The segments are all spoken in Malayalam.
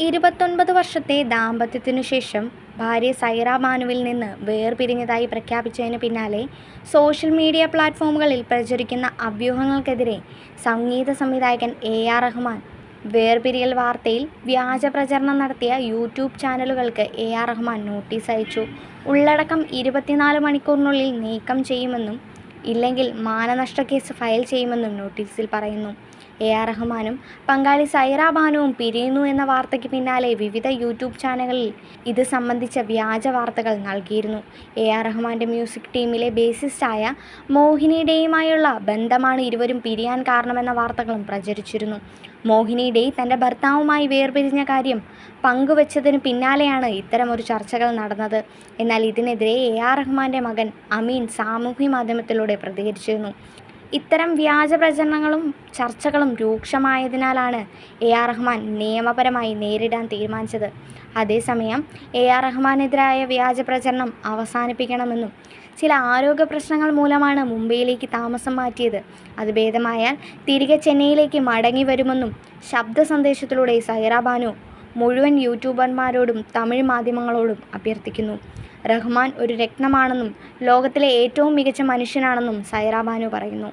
ഇരുപത്തൊൻപത് വർഷത്തെ ദാമ്പത്യത്തിനു ശേഷം ഭാര്യ സൈറ ബാനുവിൽ നിന്ന് വേർപിരിഞ്ഞതായി പ്രഖ്യാപിച്ചതിന് പിന്നാലെ സോഷ്യൽ മീഡിയ പ്ലാറ്റ്ഫോമുകളിൽ പ്രചരിക്കുന്ന അഭ്യൂഹങ്ങൾക്കെതിരെ സംഗീത സംവിധായകൻ എ ആർ റഹ്മാൻ വേർപിരിയൽ വാർത്തയിൽ വ്യാജ പ്രചരണം നടത്തിയ യൂട്യൂബ് ചാനലുകൾക്ക് എ ആർ റഹ്മാൻ നോട്ടീസ് അയച്ചു. ഉള്ളടക്കം ഇരുപത്തിനാല് മണിക്കൂറിനുള്ളിൽ നീക്കം ചെയ്യുമെന്നും ഇല്ലെങ്കിൽ മാനനഷ്ട കേസ് ഫയൽ ചെയ്യുമെന്നും നോട്ടീസിൽ പറയുന്നു. എ ആർ റഹ്മാനും പങ്കാളി സൈറ ബാനുവും പിരിയുന്നു എന്ന വാർത്തയ്ക്ക് പിന്നാലെ വിവിധ യൂട്യൂബ് ചാനലുകളിൽ ഇത് സംബന്ധിച്ച വ്യാജ വാർത്തകൾ നൽകിയിരുന്നു. എ ആർ റഹ്മാന്റെ മ്യൂസിക് ടീമിലെ ബേസിസ്റ്റായ മോഹിനിയുടെയുമായുള്ള ബന്ധമാണ് ഇരുവരും പിരിയാൻ കാരണമെന്ന വാർത്തകളും പ്രചരിച്ചിരുന്നു. മോഹിനി ഡേ തന്റെ ഭർത്താവുമായി വേർപിരിഞ്ഞ കാര്യം പങ്കുവച്ചതിന് പിന്നാലെയാണ് ഇത്തരമൊരു ചർച്ചകൾ നടന്നത്. എന്നാൽ ഇതിനെതിരെ എ ആർ റഹ്മാന്റെ മകൻ അമീൻ സാമൂഹ്യ മാധ്യമത്തിലൂടെ പ്രതികരിച്ചിരുന്നു. ഇത്തരം വ്യാജ പ്രചരണങ്ങളും ചർച്ചകളും രൂക്ഷമായതിനാലാണ് എ ആർ റഹ്മാൻ നിയമപരമായി നേരിടാൻ തീരുമാനിച്ചത്. അതേസമയം എ ആർ റഹ്മാനെതിരായ വ്യാജ പ്രചരണം അവസാനിപ്പിക്കണമെന്നും ചില ആരോഗ്യ പ്രശ്നങ്ങൾ മൂലമാണ് മുംബൈയിലേക്ക് താമസം മാറ്റിയത്. അത് ഭേദമായാൽ തിരികെ ചെന്നൈയിലേക്ക് മടങ്ങി വരുമെന്നും ശബ്ദ സന്ദേശത്തിലൂടെ സൈറ ബാനു മുഴുവൻ യൂട്യൂബർമാരോടും തമിഴ് മാധ്യമങ്ങളോടും അഭ്യർത്ഥിക്കുന്നു. റഹ്മാൻ ഒരു രത്നമാണെന്നും ലോകത്തിലെ ഏറ്റവും മികച്ച മനുഷ്യനാണെന്നും സൈറ ബാനു പറയുന്നു.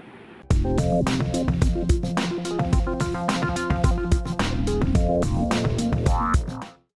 Thank you.